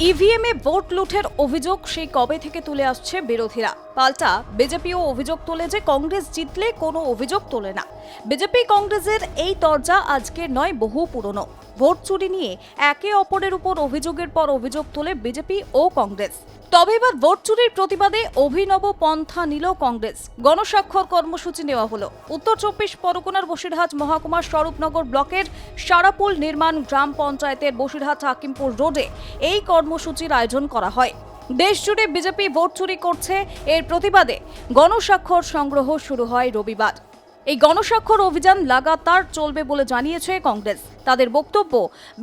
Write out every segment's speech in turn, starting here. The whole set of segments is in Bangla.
ইভিএমে ভোট লুঠের অভিযোগ সেই কবে থেকে তুলে আসছে বিরোধীরা। পাল্টা বিজেপিও অভিযোগ তোলে যে কংগ্রেস জিতলে কোনো অভিযোগ তোলে না। বিজেপি কংগ্রেসের এই দরজা আজকে নয়, বহু পুরনো। ভোট চুরি নিয়ে একে অপরের উপর অভিযোগের পর অভিযোগ তোলে বিজেপি ও কংগ্রেস। তবে এবার ভোট চুরির প্রতিবাদে অভিনব পন্থা নিল কংগ্রেস। গণস্বাক্ষর কর্মসূচি নেওয়া হলো। উত্তর চব্বিশ পরগনার বসিরহাট মহকুমার স্বরূপনগর ব্লকের সারাপুল নির্মাণ গ্রাম পঞ্চায়েতের বসিরহাট হাকিমপুর রোডে এই কর্মসূচির আয়োজন করা হয়। দেশ জুড়ে বিজেপি ভোট চুরি করছে। এর প্রতিবাদে গণস্বাক্ষর সংগ্রহ শুরু হয় রবিবার। এই গণস্বাক্ষর অভিযান লাগাতার চলবে বলে জানিয়েছে কংগ্রেস। তাদের বক্তব্য,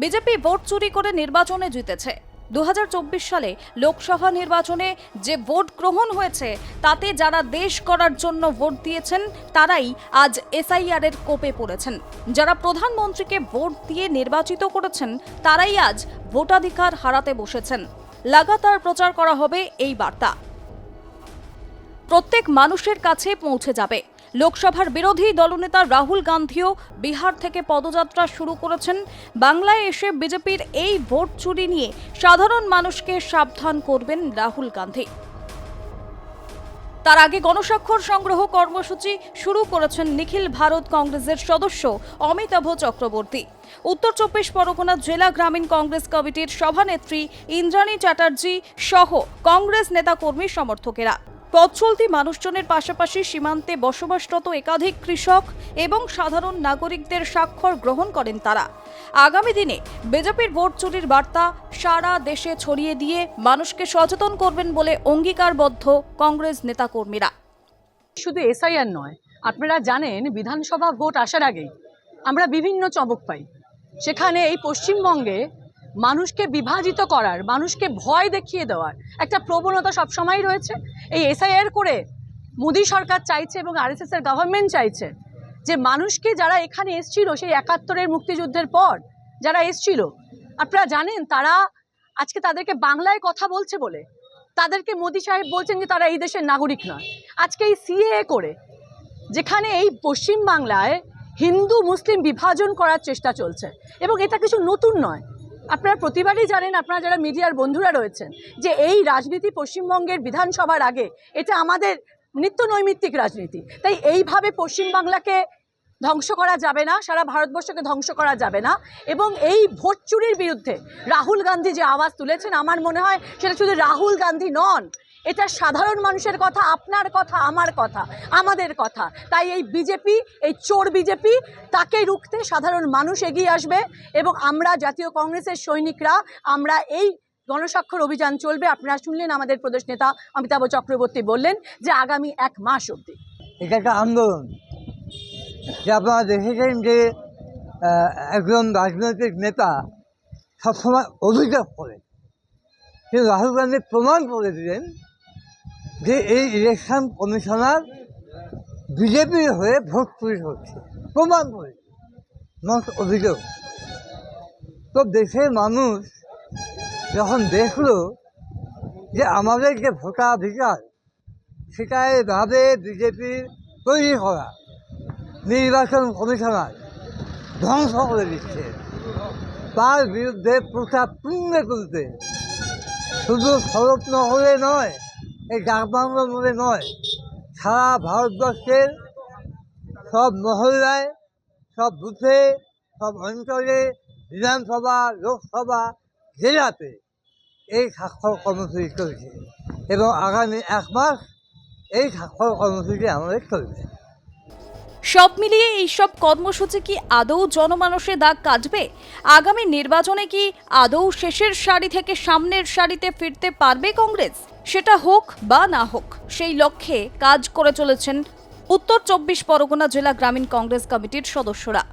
বিজেপি ভোট চুরি করে নির্বাচনে জিতেছে। দু হাজার চব্বিশ সালে লোকসভা নির্বাচনে যে ভোট গ্রহণ হয়েছে, তাতে যারা দেশ করার জন্য ভোট দিয়েছেন, তারাই আজ এসআইআর এর কোপে পড়েছেন। যারা প্রধানমন্ত্রীকে ভোট দিয়ে নির্বাচিত করেছেন, তারাই আজ ভোটাধিকার হারাতে বসেছেন। লাগাতার প্রচার করা হবে এই বার্তা। প্রত্যেক মানুষের কাছে পৌঁছে যাবে। লোকসভার বিরোধী দলনেতা রাহুল গান্ধীও বিহার থেকে পদযাত্রা শুরু করেছেন। বাংলায় এসে বিজেপির এই ভোট চুরি নিয়ে সাধারণ মানুষকে সাবধান করবেন রাহুল গান্ধী। তার আগে গণস্বাক্ষর সংগ্রহ কর্মসূচি শুরু করেছেন নিখিল ভারত কংগ্রেসের সদস্য অমিতাভ চক্রবর্তী। উত্তর চব্বিশ পরগনা জেলা গ্রামীণ কংগ্রেস কমিটির সভানেত্রী ইন্দ্রাণী চ্যাটার্জি সহ কংগ্রেস নেতাকর্মী সমর্থকেরা। পথ চলতি মানুষজনের পাশাপাশি সীমান্তে বসবাসরত একাধিক কৃষক এবং সাধারণ নাগরিকদের স্বাক্ষর গ্রহণ করেন তারা। আগামী দিনে বিজেপির ভোট চুরির বার্তা সারা দেশে ছড়িয়ে দিয়ে মানুষকে সচেতন করবেন বলে অঙ্গীকারবদ্ধ কংগ্রেস নেতাকর্মীরা। শুধু এসআইআর নয়, আপনারা জানেন বিধানসভা ভোট আসার আগেই আমরা বিভিন্ন চমক পাই। সেখানে এই পশ্চিমবঙ্গে মানুষকে বিভাজিত করার, মানুষকে ভয় দেখিয়ে দেওয়ার একটা প্রবণতা সবসময় রয়েছে। এই এসআইআর করে মোদী সরকার চাইছে এবং আরএসএস এর গভর্নমেন্ট চাইছে যে মানুষকে যারা এখানে এসছিল, সেই একাত্তরের মুক্তিযুদ্ধের পর যারা এসছিল, আপনারা জানেন তারা আজকে তাদেরকে বাংলায় কথা বলছে বলে। তাদেরকে মোদী সাহেব বলছেন যে তারা এই দেশের নাগরিক নয়। আজকে এই সিএ করে যেখানে এই পশ্চিম বাংলায় হিন্দু, মুসলিম বিভাজন করার চেষ্টা চলছে এবং এটা কিছু নতুন নয়। আপনারা প্রতিবারই জানেন, আপনারা যারা মিডিয়ার বন্ধুরা রয়েছেন, যে এই রাজনীতি পশ্চিমবঙ্গের বিধানসভার আগে এটা আমাদের নিত্য নৈমিত্তিক রাজনীতি। তাই এইভাবে পশ্চিমবাংলাকে ধ্বংস করা যাবে না, সারা ভারতবর্ষকে ধ্বংস করা যাবে না। এবং এই ভোট চুরির বিরুদ্ধে রাহুল গান্ধী যে আওয়াজ তুলেছেন, আমার মনে হয় সেটা শুধু রাহুল গান্ধী নন এটা সাধারণ মানুষের কথা, আপনার কথা, আমার কথা, আমাদের কথা। তাই এই বিজেপি, এই চোর বিজেপি, তাকে রুখতে সাধারণ মানুষ এগিয়ে আসবে এবং আমরা জাতীয় কংগ্রেসের সৈনিকরা, আমরা এই গণস্বাক্ষর অভিযান চলবে। আপনারা শুনলেন আমাদের প্রদেশ নেতা অমিতাভ চক্রবর্তী বললেন যে আগামী এক মাস অবধি। এটা একটা আন্দোলন। যে আপনারা দেখেছেন যে একজন রাজনৈতিক নেতা সবসময় অভিযোগ করে। কিন্তু রাহুল গান্ধী প্রমাণ করে দিলেন যে এই ইলেকশন কমিশনার বিজেপির হয়ে ভোট চুরি হচ্ছে প্রমাণ করে নট অভিযোগ। তো দেশের মানুষ যখন দেখল যে আমাদের যে ভোটাধিকার সেটা এভাবে বিজেপির তৈরি করা, নির্বাচন কমিশনার ধ্বংস করে দিচ্ছে। তার বিরুদ্ধে প্রচার তুঙ্গে তুলতে শুধু শরৎনগরে নয় এই ডাকবাংলোর মধ্যে নয়। সারা ভারতবর্ষের সব মহল্লায়, সব বুথে, সব অঞ্চলে, বিধানসভা, লোকসভা, জেলাতে এই স্বাক্ষর কর্মসূচি চলছে এবং আগামী এক মাস এই স্বাক্ষর কর্মসূচি আমাদের চলবে। সব মিলিয়ে এইসব কর্মসূচি কি আদৌ জনমানসে দাগ কাটবে? আগামী নির্বাচনে কি আদৌ শেষের সারি থেকে সামনের সারিতে ফিরতে পারবে কংগ্রেস? সেটা হোক বা না হোক, সেই লক্ষ্যে কাজ করে চলেছেন উত্তর চব্বিশ পরগনা জেলা গ্রামীণ কংগ্রেস কমিটির সদস্যরা।